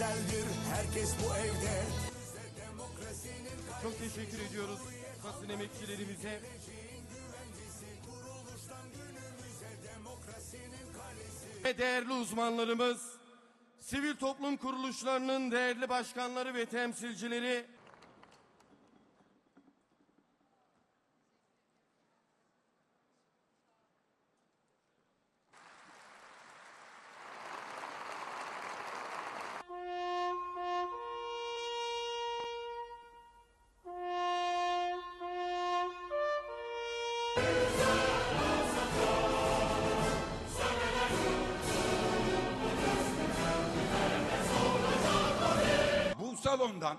özeldir herkes bu evde. Çok teşekkür ediyoruz basın emekçilerimize. Ve değerli uzmanlarımız, sivil toplum kuruluşlarının değerli başkanları ve temsilcileri, salondan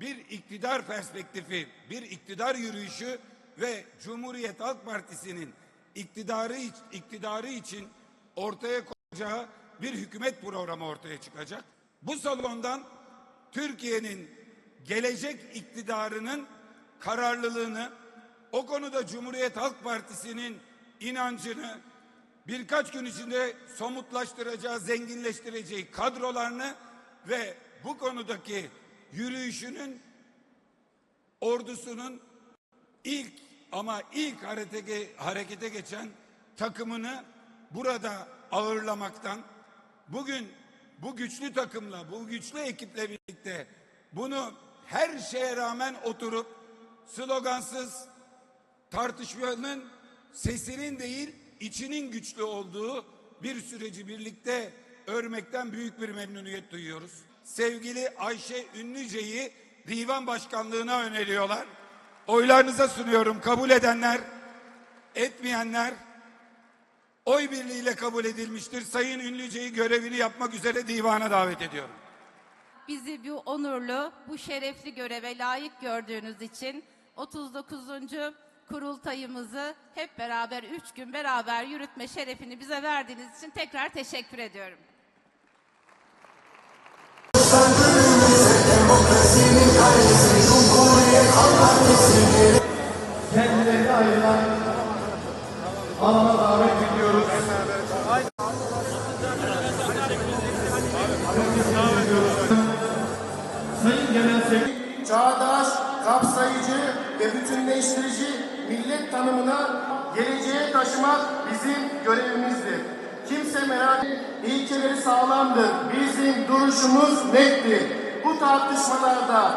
bir iktidar perspektifi, bir iktidar yürüyüşü ve Cumhuriyet Halk Partisi'nin iktidarı iktidarı için ortaya koyacağı bir hükümet programı ortaya çıkacak. Bu salondan Türkiye'nin gelecek iktidarının kararlılığını, o konuda Cumhuriyet Halk Partisi'nin inancını birkaç gün içinde somutlaştıracağı, zenginleştireceği kadrolarını ve bu konudaki yürüyüşünün ordusunun ilk ama ilk harekete, harekete geçen takımını burada ağırlamaktan bugün bu güçlü takımla, bu güçlü ekiple birlikte bunu her şeye rağmen oturup slogansız tartışmanın sesinin değil içinin güçlü olduğu bir süreci birlikte örmekten büyük bir memnuniyet duyuyoruz. Sevgili Ayşe Ünlüce'yi divan başkanlığına öneriyorlar. Oylarınıza sunuyorum. Kabul edenler, etmeyenler oy birliğiyle kabul edilmiştir. Sayın Ünlüce'yi görevini yapmak üzere divana davet ediyorum. bizi bu onurlu, bu şerefli göreve layık gördüğünüz için 39. kurultayımızı hep beraber 3 gün beraber yürütme şerefini bize verdiğiniz için tekrar teşekkür ediyorum. Ayrılan alana davet ediyoruz. Sayın Genel Sekreter çağdaş, kapsayıcı ve bütünleştirici millet tanımına geleceğe taşımak bizim görevimizdir. Kimse merak ilkeleri sağlamdır. Bizim duruşumuz nettir. Bu tartışmalarda